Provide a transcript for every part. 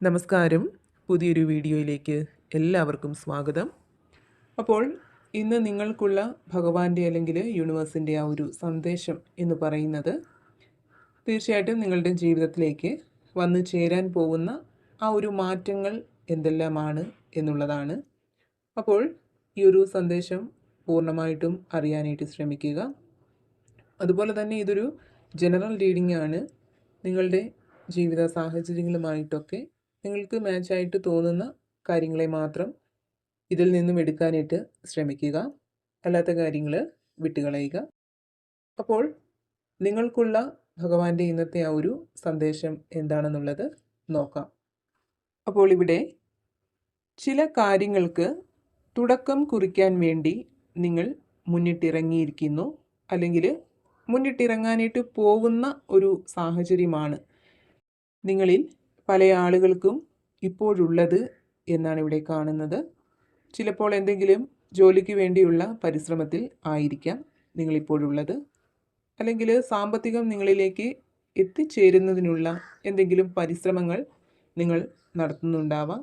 നമസ്കാരം. പുതിയൊരു വീഡിയോയിലേക്ക് എല്ലാവർക്കും സ്വാഗതം. അപ്പോൾ ഇന്ന് നിങ്ങൾക്കുള്ള ഭഗവാന്റെ അല്ലെങ്കിൽ യൂണിവേഴ്സിന്റെ ആ ഒരു സന്ദേശം എന്ന് പറയുന്നത് തീർച്ചയായിട്ടും നിങ്ങളുടെ ജീവിതത്തിലേക്ക് വന്നു ചേരാൻ പോകുന്ന ആ ഒരു മാറ്റങ്ങൾ എന്തെല്ലാമാണ് എന്നുള്ളതാണ്. അപ്പോൾ ഈ ഒരു സന്ദേശം പൂർണമായിട്ടും അറിയാനായിട്ട് ശ്രമിക്കുക. അതുപോലെ തന്നെ ഇതൊരു ജനറൽ റീഡിംഗ് ആണ്. നിങ്ങളുടെ ജീവിത സാഹചര്യങ്ങളുമായിട്ടൊക്കെ നിങ്ങൾക്ക് മാച്ചായിട്ട് തോന്നുന്ന കാര്യങ്ങളെ മാത്രം ഇതിൽ നിന്നും എടുക്കാനായിട്ട് ശ്രമിക്കുക. അല്ലാത്ത കാര്യങ്ങൾ വിട്ടുകളയുക. അപ്പോൾ നിങ്ങൾക്കുള്ള ഭഗവാന്റെ ഇന്നത്തെ ആ ഒരു സന്ദേശം എന്താണെന്നുള്ളത് നോക്കാം. അപ്പോൾ ഇവിടെ ചില കാര്യങ്ങൾക്ക് തുടക്കം കുറിക്കാൻ വേണ്ടി നിങ്ങൾ മുന്നിട്ടിറങ്ങിയിരിക്കുന്നു. അല്ലെങ്കിൽ മുന്നിട്ടിറങ്ങാനായിട്ട് പോകുന്ന ഒരു സാഹചര്യമാണ് നിങ്ങളിൽ പല ആളുകൾക്കും ഇപ്പോഴുള്ളത് എന്നാണ് ഇവിടെ കാണുന്നത്. ചിലപ്പോൾ എന്തെങ്കിലും ജോലിക്ക് വേണ്ടിയുള്ള പരിശ്രമത്തിൽ ആയിരിക്കാം നിങ്ങളിപ്പോഴുള്ളത് അല്ലെങ്കിൽ സാമ്പത്തികം നിങ്ങളിലേക്ക് എത്തിച്ചേരുന്നതിനുള്ള എന്തെങ്കിലും പരിശ്രമങ്ങൾ നിങ്ങൾ നടത്തുന്നുണ്ടാവാം.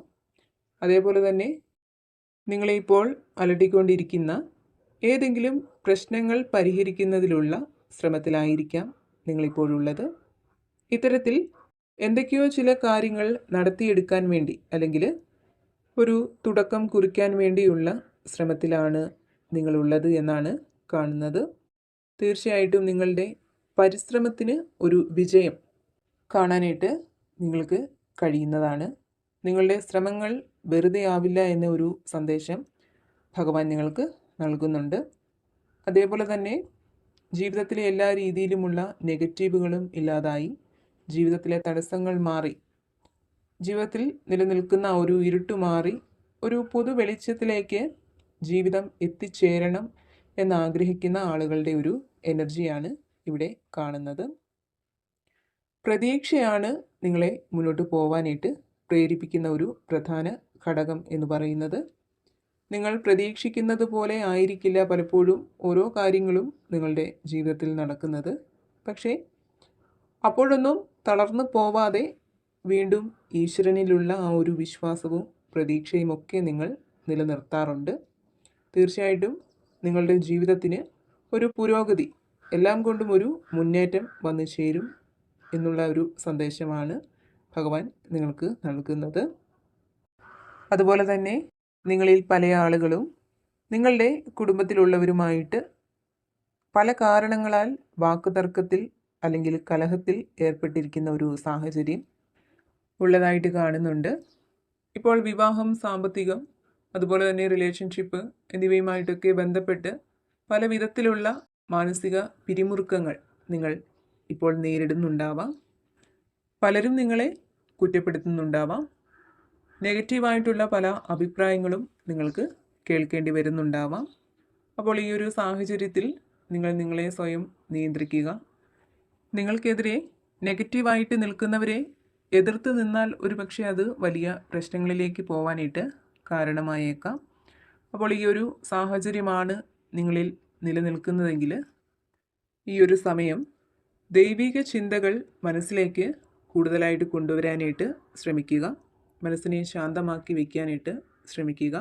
അതേപോലെ തന്നെ നിങ്ങളെ ഇപ്പോൾ അലട്ടിക്കൊണ്ടിരിക്കുന്ന ഏതെങ്കിലും പ്രശ്നങ്ങൾ പരിഹരിക്കുന്നതിലുള്ള ശ്രമത്തിലായിരിക്കാം നിങ്ങളിപ്പോഴുള്ളത്. ഇത്തരത്തിൽ എന്തൊക്കെയോ ചില കാര്യങ്ങൾ നടത്തിയെടുക്കാൻ വേണ്ടി അല്ലെങ്കിൽ ഒരു തുടക്കം കുറിക്കാൻ വേണ്ടിയുള്ള ശ്രമത്തിലാണ് നിങ്ങളുള്ളത് എന്നാണ് കാണുന്നത്. തീർച്ചയായിട്ടും നിങ്ങളുടെ പരിശ്രമത്തിന് ഒരു വിജയം കാണാനായിട്ട് നിങ്ങൾക്ക് കഴിയുന്നതാണ്. നിങ്ങളുടെ ശ്രമങ്ങൾ വെറുതെ ആവില്ല എന്ന ഒരു സന്ദേശം ഭഗവാൻ നിങ്ങൾക്ക് നൽകുന്നുണ്ട്. അതേപോലെ തന്നെ ജീവിതത്തിലെ എല്ലാ രീതിയിലുമുള്ള നെഗറ്റീവുകളും ഇല്ലാതായി ജീവിതത്തിലെ തടസ്സങ്ങൾ മാറി. ജീവിതത്തിൽ നിലനിൽക്കുന്ന ഒരു ഇരുട്ട് മാറി ഒരു പൊതു വെളിച്ചത്തിലേക്ക് ജീവിതം എത്തിച്ചേരണം എന്നാഗ്രഹിക്കുന്ന ആളുകളുടെ ഒരു എനർജിയാണ് ഇവിടെ കാണുന്നത്. പ്രതീക്ഷയാണ് നിങ്ങളെ മുന്നോട്ട് പോവാനായിട്ട് പ്രേരിപ്പിക്കുന്ന ഒരു പ്രധാന ഘടകം എന്ന് പറയുന്നത്. നിങ്ങൾ പ്രതീക്ഷിക്കുന്നത് പോലെ ആയിരിക്കില്ല പലപ്പോഴും ഓരോ കാര്യങ്ങളും നിങ്ങളുടെ ജീവിതത്തിൽ നടക്കുന്നത്. പക്ഷേ അപ്പോഴൊന്നും തളർന്നു പോവാതെ വീണ്ടും ഈശ്വരനിലുള്ള ആ ഒരു വിശ്വാസവും പ്രതീക്ഷയും ഒക്കെ നിങ്ങൾ നിലനിർത്താറുണ്ട്. തീർച്ചയായിട്ടും നിങ്ങളുടെ ജീവിതത്തിന് ഒരു പുരോഗതി എല്ലാം കൊണ്ടും ഒരു മുന്നേറ്റം വന്നു ചേരും എന്നുള്ള ഒരു സന്ദേശമാണ് ഭഗവാൻ നിങ്ങൾക്ക് നൽകുന്നത്. അതുപോലെ തന്നെ നിങ്ങളിൽ പല ആളുകളും നിങ്ങളുടെ കുടുംബത്തിലുള്ളവരുമായിട്ട് പല കാരണങ്ങളാൽ വാക്കുതർക്കത്തിൽ അല്ലെങ്കിൽ കലഹത്തിൽ ഏർപ്പെട്ടിരിക്കുന്ന ഒരു സാഹചര്യം ഉള്ളതായിട്ട് കാണുന്നുണ്ട്. ഇപ്പോൾ വിവാഹം സാമ്പത്തികം അതുപോലെ തന്നെ റിലേഷൻഷിപ്പ് എന്നിവയുമായിട്ടൊക്കെ ബന്ധപ്പെട്ട് പല വിധത്തിലുള്ള മാനസിക പിരിമുറുക്കങ്ങൾ നിങ്ങൾ ഇപ്പോൾ നേരിടുന്നുണ്ടാവാം. പലരും നിങ്ങളെ കുറ്റപ്പെടുത്തുന്നുണ്ടാവാം. നെഗറ്റീവായിട്ടുള്ള പല അഭിപ്രായങ്ങളും നിങ്ങൾക്ക് കേൾക്കേണ്ടി വരുന്നുണ്ടാവാം. അപ്പോൾ ഈ ഒരു സാഹചര്യത്തിൽ നിങ്ങൾ നിങ്ങളെ സ്വയം നിയന്ത്രിക്കുക. നിങ്ങൾക്കെതിരെ നെഗറ്റീവായിട്ട് നിൽക്കുന്നവരെ എതിർത്ത് നിന്നാൽ ഒരുപക്ഷെ അത് വലിയ പ്രശ്നങ്ങളിലേക്ക് പോവാനായിട്ട് കാരണമായേക്കാം. അപ്പോൾ ഈ ഒരു സാഹചര്യമാണ് നിങ്ങളിൽ നിലനിൽക്കുന്നതെങ്കിൽ ഈ ഒരു സമയം ദൈവിക ചിന്തകൾ മനസ്സിലേക്ക് കൂടുതലായിട്ട് കൊണ്ടുവരാനായിട്ട് ശ്രമിക്കുക. മനസ്സിനെ ശാന്തമാക്കി വയ്ക്കാനായിട്ട് ശ്രമിക്കുക.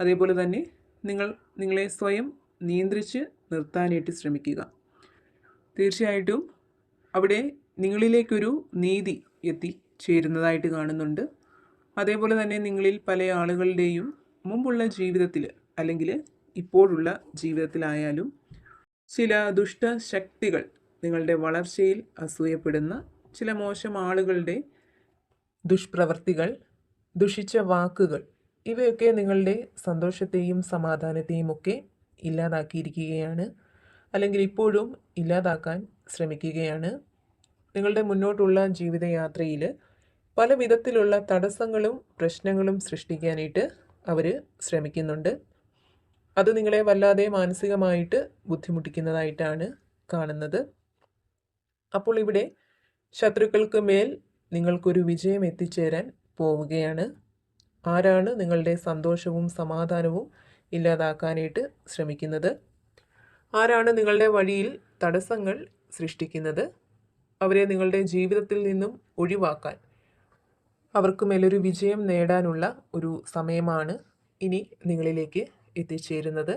അതേപോലെ തന്നെ നിങ്ങൾ നിങ്ങളെ സ്വയം നിയന്ത്രിച്ച് നിർത്താനായിട്ട് ശ്രമിക്കുക. തീർച്ചയായിട്ടും അവിടെ നിങ്ങളിലേക്കൊരു നീതി എത്തിച്ചേരുന്നതായിട്ട് കാണുന്നുണ്ട്. അതേപോലെ തന്നെ നിങ്ങളിൽ പല ആളുകളുടെയും മുമ്പുള്ള ജീവിതത്തിൽ അല്ലെങ്കിൽ ഇപ്പോഴുള്ള ജീവിതത്തിലായാലും ചില ദുഷ്ട ശക്തികൾ നിങ്ങളുടെ വളർച്ചയിൽ അസൂയപ്പെടുന്ന ചില മോശം ആളുകളുടെ ദുഷ്പ്രവർത്തികൾ ദുഷിച്ച വാക്കുകൾ ഇവയൊക്കെ നിങ്ങളുടെ സന്തോഷത്തെയും സമാധാനത്തെയും ഒക്കെ ഇല്ലാതാക്കിയിരിക്കുകയാണ്. അല്ലെങ്കിൽ ഇപ്പോഴും ഇല്ലാതാക്കാൻ ശ്രമിക്കുകയാണ്. നിങ്ങളുടെ മുന്നോട്ടുള്ള ജീവിതയാത്രയിൽ പല വിധത്തിലുള്ള തടസ്സങ്ങളും പ്രശ്നങ്ങളും സൃഷ്ടിക്കാനായിട്ട് അവർ ശ്രമിക്കുന്നുണ്ട്. അത് നിങ്ങളെ വല്ലാതെ മാനസികമായിട്ട് ബുദ്ധിമുട്ടിക്കുന്നതായിട്ടാണ് കാണുന്നത്. അപ്പോൾ ഇവിടെ ശത്രുക്കൾക്ക് മേൽ നിങ്ങൾക്കൊരു വിജയം എത്തിച്ചേരാൻ പോവുകയാണ്. ആരാണ് നിങ്ങളുടെ സന്തോഷവും സമാധാനവും ഇല്ലാതാക്കാനായിട്ട് ശ്രമിക്കുന്നത്? ആരാണ് നിങ്ങളുടെ വഴിയിൽ തടസ്സങ്ങൾ സൃഷ്ടിക്കുന്നത് അവരെ നിങ്ങളുടെ ജീവിതത്തിൽ നിന്നും ഒഴിവാക്കാൻ അവർക്ക് മേലൊരു വിജയം നേടാനുള്ള ഒരു സമയമാണ് ഇനി നിങ്ങളിലേക്ക് എത്തിച്ചേരുന്നത്.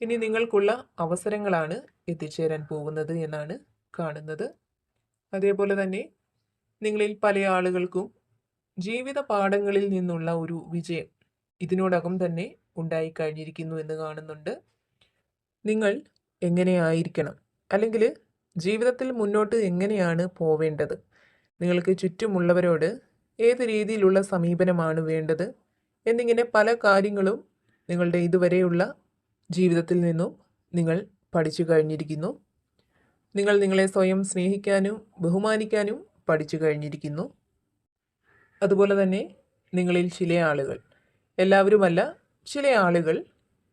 ഇനി നിങ്ങൾക്കുള്ള അവസരങ്ങളാണ് എത്തിച്ചേരാൻ പോകുന്നത് എന്നാണ് കാണുന്നത്. അതേപോലെ തന്നെ നിങ്ങളിൽ പല ആളുകൾക്കും ജീവിത പാഠങ്ങളിൽ നിന്നുള്ള ഒരു വിജയം ഇതിനോടകം തന്നെ ഉണ്ടായിക്കഴിഞ്ഞിരിക്കുന്നു എന്ന് കാണുന്നുണ്ട്. നിങ്ങൾ എങ്ങനെയായിരിക്കണം അല്ലെങ്കിൽ ജീവിതത്തിൽ മുന്നോട്ട് എങ്ങനെയാണ് പോവേണ്ടത്? നിങ്ങൾക്ക് ചുറ്റുമുള്ളവരോട് ഏത് രീതിയിലുള്ള സമീപനമാണ് വേണ്ടത്? എന്നിങ്ങനെ പല കാര്യങ്ങളും നിങ്ങളുടെ ഇതുവരെയുള്ള ജീവിതത്തിൽ നിന്നും നിങ്ങൾ പഠിച്ചു കഴിഞ്ഞിരിക്കുന്നു. നിങ്ങൾ നിങ്ങളെ സ്വയം സ്നേഹിക്കാനും ബഹുമാനിക്കാനും പഠിച്ചു കഴിഞ്ഞിരിക്കുന്നു. അതുപോലെ തന്നെ നിങ്ങളിൽ ചില ആളുകൾ. എല്ലാവരുമല്ല ചില ആളുകൾ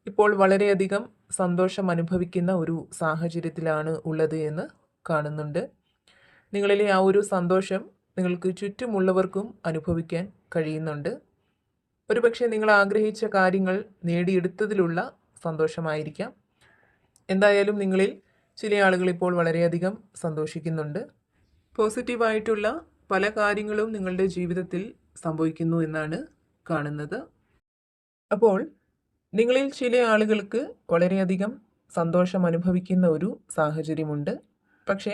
ഇപ്പോൾ വളരെയധികം സന്തോഷം അനുഭവിക്കുന്ന ഒരു സാഹചര്യത്തിലാണ് ഉള്ളത് എന്ന് കാണുന്നുണ്ട്. നിങ്ങളിലെ ആ ഒരു സന്തോഷം നിങ്ങൾക്ക് ചുറ്റുമുള്ളവർക്കും അനുഭവിക്കാൻ കഴിയുന്നുണ്ട്. ഒരുപക്ഷെ നിങ്ങൾ ആഗ്രഹിച്ച കാര്യങ്ങൾ നേടിയെടുത്തതിലുള്ള സന്തോഷമായിരിക്കാം. എന്തായാലും നിങ്ങളിൽ ചില ആളുകൾ ഇപ്പോൾ വളരെയധികം സന്തോഷിക്കുന്നുണ്ട്. പോസിറ്റീവായിട്ടുള്ള പല കാര്യങ്ങളും നിങ്ങളുടെ ജീവിതത്തിൽ സംഭവിക്കുന്നു എന്നാണ് കാണുന്നത്. അപ്പോൾ നിങ്ങളിൽ ചില ആളുകൾക്ക് വളരെയധികം സന്തോഷം അനുഭവിക്കുന്ന ഒരു സാഹചര്യമുണ്ട്. പക്ഷേ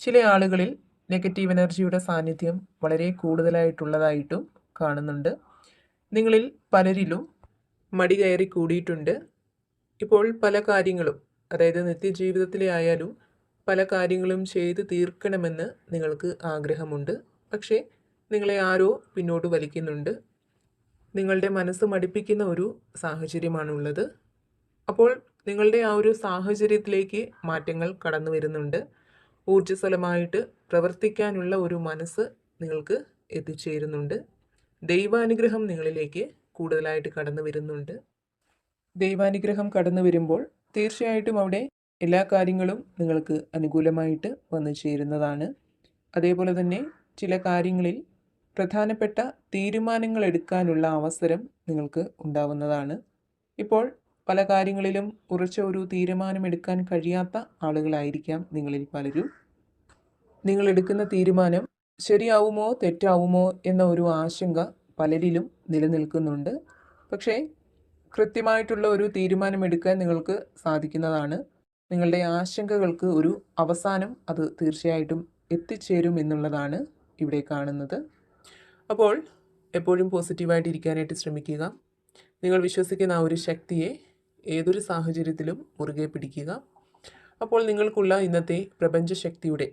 ചില ആളുകളിൽ നെഗറ്റീവ് എനർജിയുടെ സാന്നിധ്യം വളരെ കൂടുതലായിട്ടുള്ളതായിട്ടും കാണുന്നുണ്ട്. നിങ്ങളിൽ പലരിലും മടി കയറി കൂടിയിട്ടുണ്ട്. ഇപ്പോൾ പല കാര്യങ്ങളും അതായത് നിത്യജീവിതത്തിലെ ആയാലും പല കാര്യങ്ങളും ചെയ്ത് തീർക്കണമെന്ന് നിങ്ങൾക്ക് ആഗ്രഹമുണ്ട്. പക്ഷേ നിങ്ങളെ ആരോ പിന്നോട്ട് വലിക്കുന്നുണ്ട്. നിങ്ങളുടെ മനസ്സ് മടിപ്പിക്കുന്ന ഒരു സാഹചര്യമാണുള്ളത്. അപ്പോൾ നിങ്ങളുടെ ആ ഒരു സാഹചര്യത്തിലേക്ക് മാറ്റങ്ങൾ കടന്നു വരുന്നുണ്ട്. ഊർജസ്വലമായിട്ട് പ്രവർത്തിക്കാനുള്ള ഒരു മനസ്സ് നിങ്ങൾക്ക് എത്തിച്ചേരുന്നുണ്ട്. ദൈവാനുഗ്രഹം നിങ്ങളിലേക്ക് കൂടുതലായിട്ട് കടന്നു വരുന്നുണ്ട്. ദൈവാനുഗ്രഹം കടന്നു വരുമ്പോൾ തീർച്ചയായിട്ടും അവിടെ എല്ലാ കാര്യങ്ങളും നിങ്ങൾക്ക് അനുകൂലമായിട്ട് വന്നു ചേരുന്നതാണ്. അതേപോലെ തന്നെ ചില കാര്യങ്ങളിൽ പ്രധാനപ്പെട്ട തീരുമാനങ്ങൾ എടുക്കാനുള്ള അവസരം നിങ്ങൾക്ക് ഉണ്ടാവുന്നതാണ്. ഇപ്പോൾ പല കാര്യങ്ങളിലും ഉറച്ച ഒരു തീരുമാനമെടുക്കാൻ കഴിയാത്ത ആളുകളായിരിക്കാം നിങ്ങളിൽ പലരും. നിങ്ങൾ എടുക്കുന്ന തീരുമാനം ശരിയാവുമോ തെറ്റാവുമോ എന്ന ഒരു ആശങ്ക പലരിലും നിലനിൽക്കുന്നുണ്ട്. പക്ഷേ കൃത്യമായിട്ടുള്ള ഒരു തീരുമാനമെടുക്കാൻ നിങ്ങൾക്ക് സാധിക്കുന്നതാണ്. നിങ്ങളുടെ ആശങ്കകൾക്ക് ഒരു അവസാനം അത് തീർച്ചയായിട്ടും എത്തിച്ചേരും എന്നുള്ളതാണ് ഇവിടെ കാണുന്നത്. അപ്പോൾ എപ്പോഴും പോസിറ്റീവായിട്ട് ഇരിക്കാനായിട്ട് ശ്രമിക്കുക. നിങ്ങൾ വിശ്വസിക്കുന്ന ആ ഒരു ശക്തിയെ ഏതൊരു സാഹചര്യത്തിലും മുറുകെ പിടിക്കുക. അപ്പോൾ നിങ്ങൾക്കുള്ള ഇന്നത്തെ പ്രപഞ്ചശക്തിയുടെ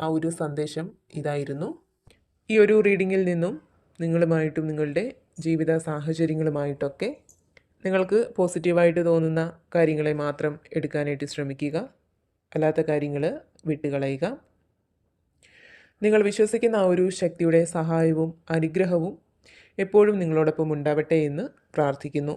ആ ഒരു സന്ദേശം ഇതായിരുന്നു. ഈ ഒരു റീഡിങ്ങിൽ നിന്നും നിങ്ങളുമായിട്ടും നിങ്ങളുടെ ജീവിത സാഹചര്യങ്ങളുമായിട്ടൊക്കെ നിങ്ങൾക്ക് പോസിറ്റീവായിട്ട് തോന്നുന്ന കാര്യങ്ങളെ മാത്രം എടുക്കാനായിട്ട് ശ്രമിക്കുക. അല്ലാത്ത കാര്യങ്ങൾ വിട്ടുകളയുക. നിങ്ങൾ വിശ്വസിക്കുന്ന ആ ഒരു ശക്തിയുടെ സഹായവും അനുഗ്രഹവും എപ്പോഴും നിങ്ങളോടൊപ്പം ഉണ്ടാവട്ടെ എന്ന് പ്രാർത്ഥിക്കുന്നു.